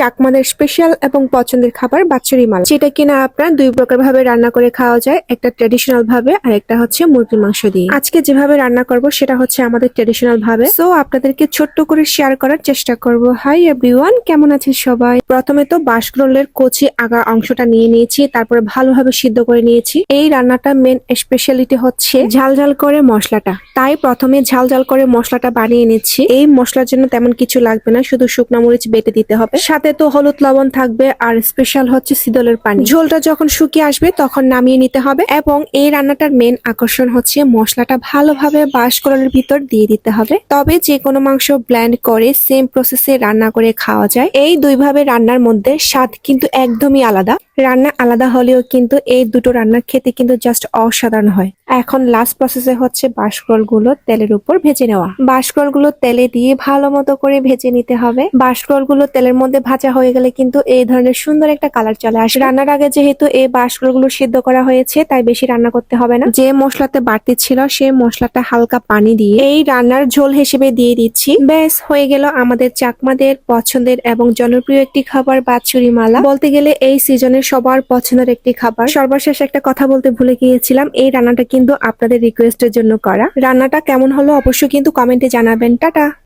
চাকমাদের special এবং পছন্দের খাবার বাচ্চুরি মাল, যেটা কিনা আপনার দুই প্রকার ভাবে রান্না করে খাওয়া যায়। একটা ট্রেডিশনাল ভাবে আর একটা হচ্ছে মুরগির মাংস দিয়ে। আজকে যেভাবে রান্না করব, সেটা হচ্ছে আমাদের ট্রেডিশনাল ভাবে। সো আপনাদেরকে ছোট্ট করে শেয়ার করার চেষ্টা করব। হাই এভরিওয়ান কেমন আছেন সবাই? প্রথমে তো বাসকরোলের কচি আগা অংশটা নিয়ে নিয়েছি, তারপরে ভালোভাবে সিদ্ধ করে নিয়েছি। এই রান্নাটা মেন স্পেশালিটি হচ্ছে ঝাল ঝাল করে মশলাটা। তাই প্রথমে ঝাল ঝাল করে মশলাটা বানিয়ে নিচ্ছি। এই মশলার জন্য তেমন কিছু লাগবে না, শুধু শুকনো মরিচ বেটে দিতে হবে। সাথে তো হলুদ লবণ থাকবে আর স্পেশাল হচ্ছে সিদলের পানি। ঝোলটা যখন শুকিয়ে আসবে তখন নামিয়ে নিতে হবে এবং এই রান্নাটার মেন আকর্ষণ হচ্ছে মশলাটা ভালোভাবে বাসকরলের ভিতর দিয়ে দিতে হবে। তবে যে কোনো মাংস ব্ল্যান্ড করে সেম প্রসেসে রান্না করে খাওয়া যায়। এই দুইভাবে রান্নার মধ্যে স্বাদ কিন্তু একদমই আলাদা। রান্না আলাদা হলেও কিন্তু এই দুটো রান্নার খেতে কিন্তু জাস্ট অসাধারণ হয়। এখন লাস্ট প্রসেসে হচ্ছে বাসকরলগুলো তেলের উপর ভেজে নেওয়া। বাসকরলগুলো তেলে দিয়ে ভালো মতো করে ভেজে নিতে হবে। বাসকরলগুলো তেলের মধ্যে ভাজা হয়ে গেলে কিন্তু এই ধরনের সুন্দর একটা কালার চলে আসে। রান্নার আগে যেহেতু এই বাসকরলগুলো সিদ্ধ করা হয়েছে, তাই বেশি রান্না করতে হবে না। যে মশলাতে বাড়তি ছিল সেই মশলাটা হালকা পানি দিয়ে এই রান্নার ঝোল হিসেবে দিয়ে দিচ্ছি। ব্যাস, হয়ে গেল আমাদের চাকমাদের পছন্দের এবং জনপ্রিয় একটি খাবার বাছুরি মালা বলতে গেলে এই সিজনের সবার পছন্দের একটি খাবার। সর্বশেষ একটা কথা বলতে ভুলে গিয়েছিলাম, এই রান্নাটা কিন্তু আপনাদের রিকোয়েস্টের জন্য করা। রান্নাটা কেমন হলো অবশ্যই কিন্তু কমেন্টে জানাবেন। টাটা!